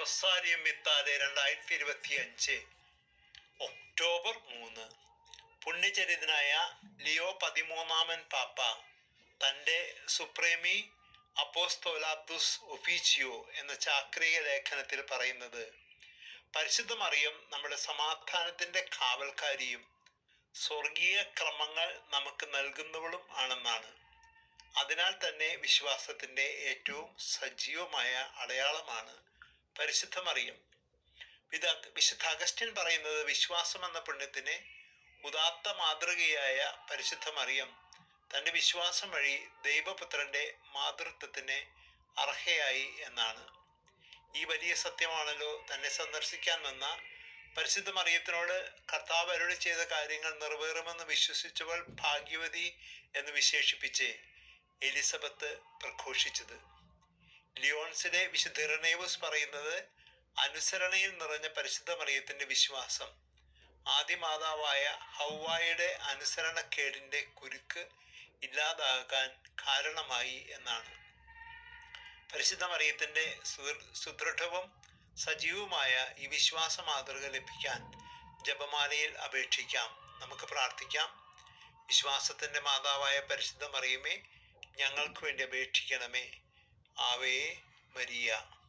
റൊസാരിയം വിത്താതെ രണ്ടായിരത്തി ഇരുപത്തി അഞ്ച് ഒക്ടോബർ മൂന്ന്. പുണ്യചരിതനായ ലിയോ പതിമൂന്നാമൻ പാപ്പ തന്റെ സുപ്രേമി അപ്പോസ്തോലാബ്ദുസ് ഒഫീച്ചിയോ എന്ന ചാക്രിക ലേഖനത്തിൽ പറയുന്നത് പരിശുദ്ധ മറിയം നമ്മുടെ സമാധാനത്തിന്റെ കാവൽക്കാരിയും സ്വർഗീയ ക്രമങ്ങൾ നമുക്ക് നൽകുന്നവളും ആണെന്നാണ്. അതിനാൽ തന്നെ വിശ്വാസത്തിന്റെ ഏറ്റവും സജീവമായ അടയാളമാണ് പരിശുദ്ധ മറിയം വിത വിശുദ്ധ അഗസ്റ്റിൻ പറയുന്നത് വിശ്വാസം എന്ന പുണ്യത്തിന് ഉദാത്ത മാതൃകയായ പരിശുദ്ധ മറിയം തന്റെ വിശ്വാസം വഴി ദൈവപുത്രന്റെ മാതൃത്വത്തിന് അർഹയായി എന്നാണ്. ഈ വലിയ സത്യമാണല്ലോ തന്നെ സന്ദർശിക്കാൻ വന്ന പരിശുദ്ധ മറിയത്തിനോട് കർത്താവ് അരുളി ചെയ്ത കാര്യങ്ങൾ നിറവേറുമെന്ന് വിശ്വസിച്ചവൾ ഭാഗ്യവതി എന്ന് വിശേഷിപ്പിച്ച് എലിസബത്ത് പ്രഘോഷിച്ചത്. ലിയോൺസിലെ വിശുദ്ധ ഇറനേവസ് പറയുന്നത് അനുസരണയിൽ നിറഞ്ഞ പരിശുദ്ധ മറിയത്തിന്റെ വിശ്വാസം. ആദ്യമാതാവായ ഹൗവായുടെ അനുസരണക്കേടിന്റെ കുരുക്ക് ഇല്ലാതാകാൻ കാരണമായി എന്നാണ്. പരിശുദ്ധ മറിയത്തിന്റെ സുദൃ- സുദൃഢവും സജീവമായ ഈ വിശ്വാസ മാതൃക ലഭിക്കാൻ ജപമാലയിൽ അപേക്ഷിക്കാം. നമുക്ക് പ്രാർത്ഥിക്കാം. വിശ്വാസത്തിന്റെ മാതാവായ പരിശുദ്ധ മറിയമേ ഞങ്ങൾക്ക് വേണ്ടി അപേക്ഷിക്കണമേ. Ave María.